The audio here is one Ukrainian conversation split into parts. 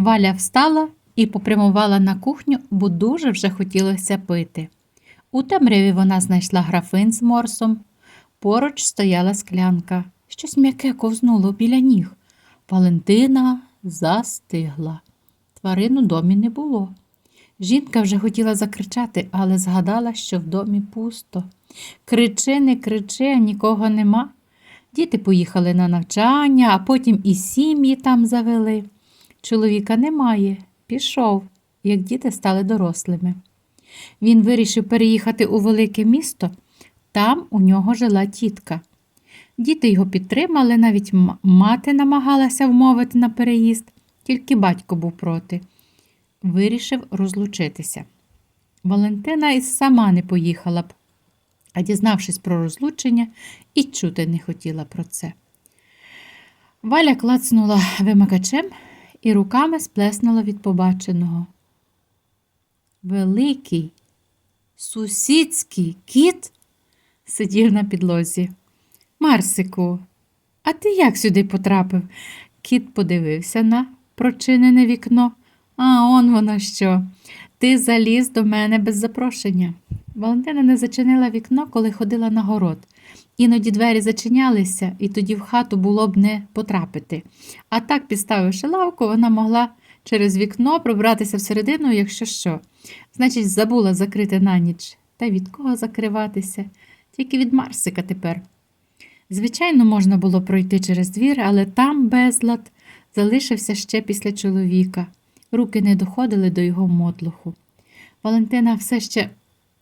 Валя встала і попрямувала на кухню, бо дуже вже хотілося пити. У темряві вона знайшла графин з морсом. Поруч стояла склянка. Щось м'яке ковзнуло біля ніг. Валентина застигла. Тварин у домі не було. Жінка вже хотіла закричати, але згадала, що в домі пусто. Кричи, не кричи, а нікого нема. Діти поїхали на навчання, а потім і сім'ї там завели. Чоловіка немає, пішов, як діти стали дорослими. Він вирішив переїхати у велике місто, там у нього жила тітка. Діти його підтримали, навіть мати намагалася вмовити на переїзд, тільки батько був проти. Вирішив розлучитися. Валентина і сама не поїхала б, а дізнавшись про розлучення, і чути не хотіла про це. Валя клацнула вимикачем і руками сплеснула від побаченого. Великий сусідський кіт сидів на підлозі. Марсику, а ти як сюди потрапив? Кіт подивився на прочинене вікно. А он воно що. Ти заліз до мене без запрошення. Валентина не зачинила вікно, коли ходила на город. Іноді двері зачинялися, і тоді в хату було б не потрапити. А так, підставивши лавку, вона могла через вікно пробратися всередину, якщо що. Значить, забула закрити на ніч. Та від кого закриватися? Тільки від Марсика тепер. Звичайно, можна було пройти через двір, але там безлад залишився ще після чоловіка. Руки не доходили до його мотлуху. Валентина все ще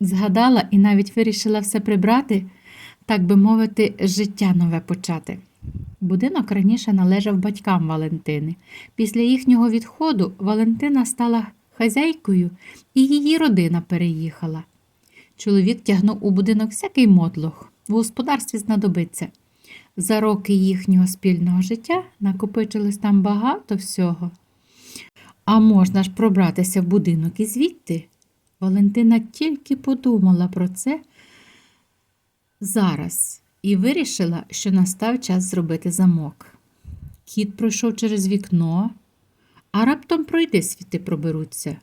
згадала і навіть вирішила все прибрати, так би мовити, життя нове почати. Будинок раніше належав батькам Валентини. Після їхнього відходу Валентина стала хазяйкою, і її родина переїхала. Чоловік тягнув у будинок всякий мотлох, в господарстві знадобиться. За роки їхнього спільного життя накопичилось там багато всього. А можна ж пробратися в будинок і звідти? Валентина тільки подумала про це зараз і вирішила, що настав час зробити замок. Кіт пройшов через вікно, а раптом пройди світи проберуться.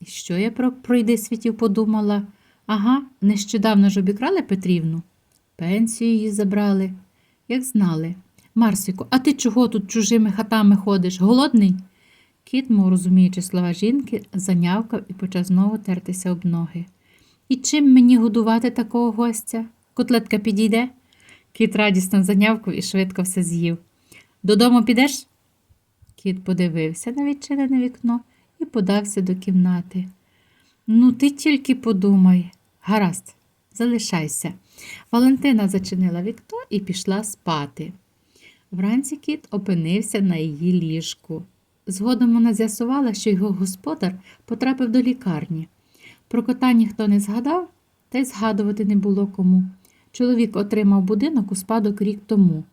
І що я про пройди світів подумала? Ага, нещодавно ж обікрали Петрівну. Пенсію її забрали, як знали. Марсику, а ти чого тут чужими хатами ходиш? Голодний? Кіт, мов розуміючи слова жінки, занявкав і почав знову тертися об ноги. І чим мені годувати такого гостя? Котлетка підійде? Кіт радісно занявкав і швидко все з'їв. Додому підеш? Кіт подивився на відчинене вікно і подався до кімнати. Ну, ти тільки подумай. Гаразд, залишайся. Валентина зачинила вікно і пішла спати. Вранці кіт опинився на її ліжку. Згодом вона з'ясувала, що його господар потрапив до лікарні. Про кота ніхто не згадав, та й згадувати не було кому. Чоловік отримав будинок у спадок рік тому.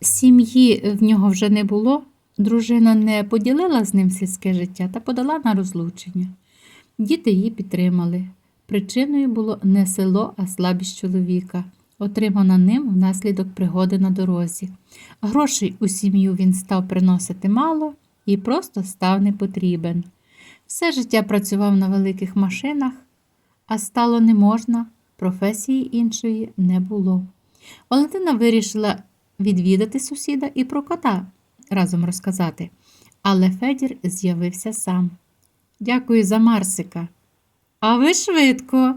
Сім'ї в нього вже не було. Дружина не поділила з ним сільське життя та подала на розлучення. Діти її підтримали. Причиною було не село, а слабість чоловіка, отримана ним внаслідок пригоди на дорозі. Грошей у сім'ю він став приносити мало і просто став непотрібен. Все життя працював на великих машинах, а стало не можна, професії іншої не було. Валентина вирішила відвідати сусіда і про кота разом розказати, але Федір з'явився сам. Дякую за Марсика. А ви швидко.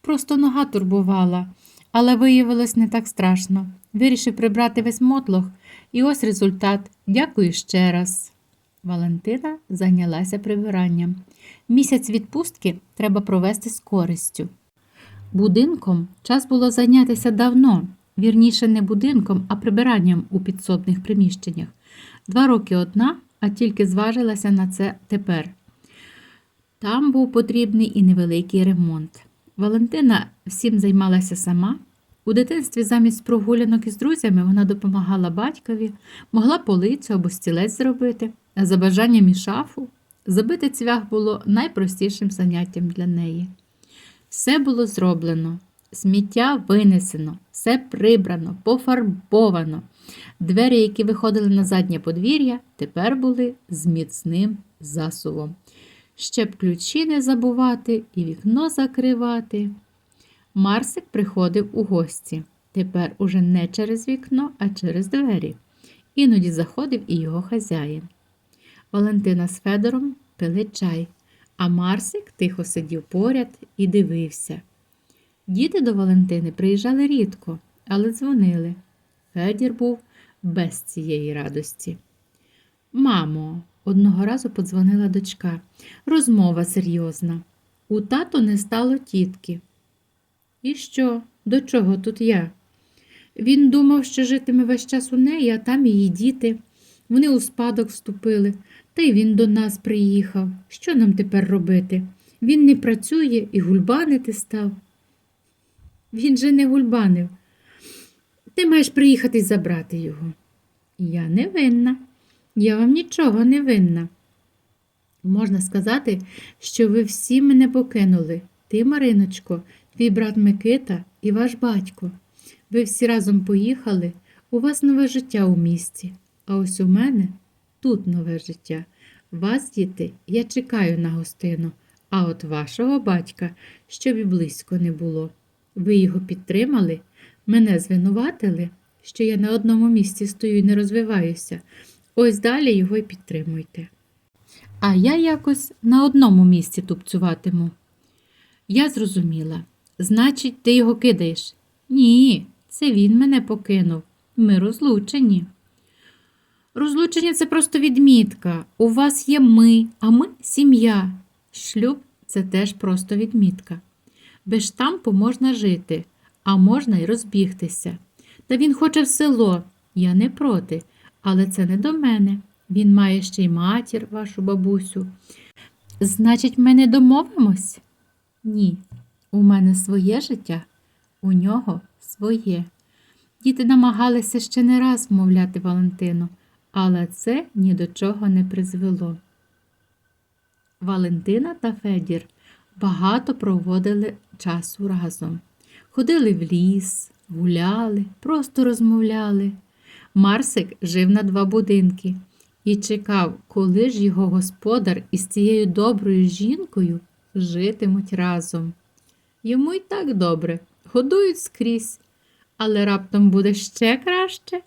Просто нога турбувала, але виявилось не так страшно. Вирішив прибрати весь мотлох, і ось результат. Дякую ще раз. Валентина зайнялася прибиранням. Місяць відпустки треба провести з користю. Будинком час було зайнятися давно, вірніше, не будинком, а прибиранням у підсобних приміщеннях. Два роки одна, а тільки зважилася на це тепер. Там був потрібний і невеликий ремонт. Валентина всім займалася сама. У дитинстві замість прогулянок із друзями вона допомагала батькові, могла полицю або стілець зробити, а за бажанням і шафу забити цвях було найпростішим заняттям для неї. Все було зроблено. Сміття винесено, все прибрано, пофарбовано. Двері, які виходили на заднє подвір'я, тепер були з міцним засувом. Щоб ключі не забувати і вікно закривати. Марсик приходив у гості. Тепер уже не через вікно, а через двері. Іноді заходив і його хазяїн. Валентина з Федором пили чай, а Марсик тихо сидів поряд і дивився. Діти до Валентини приїжджали рідко, але дзвонили. Федір був без цієї радості. Мамо, одного разу подзвонила дочка. Розмова серйозна. У тато не стало тітки. І що? До чого тут я? Він думав, що житиме весь час у неї, а там її діти. Вони у спадок вступили, та й він до нас приїхав. Що нам тепер робити? Він не працює і гульбанити став. Він же не гульбанив. Ти маєш приїхати забрати його. Я не винна. Я вам нічого не винна. Можна сказати, що ви всі мене покинули. Ти, Мариночко, твій брат Микита і ваш батько. Ви всі разом поїхали, у вас нове життя у місті, а ось у мене тут нове життя. Вас, діти, я чекаю на гостину, а от вашого батька, щоб і близько не було. Ви його підтримали, мене звинуватили, що я на одному місці стою і не розвиваюся. Ось далі його й підтримуйте. А я якось на одному місці тупцюватиму. Я зрозуміла. Значить, ти його кидаєш? Ні, це він мене покинув. Ми розлучені. Розлучення це просто відмітка. У вас є ми, а ми сім'я. Шлюб це теж просто відмітка. Без штампу можна жити, а можна й розбігтися. Та він хоче в село, я не проти, але це не до мене. Він має ще й матір, вашу бабусю. Значить, ми не домовимось? Ні, у мене своє життя, у нього своє. Діти намагалися ще не раз вмовляти Валентину, але це ні до чого не призвело. Валентина та Федір багато проводили часу разом. Ходили в ліс, гуляли, просто розмовляли. Марсик жив на два будинки і чекав, коли ж його господар із цією доброю жінкою житимуть разом. Йому й так добре, годують скрізь, але раптом буде ще краще.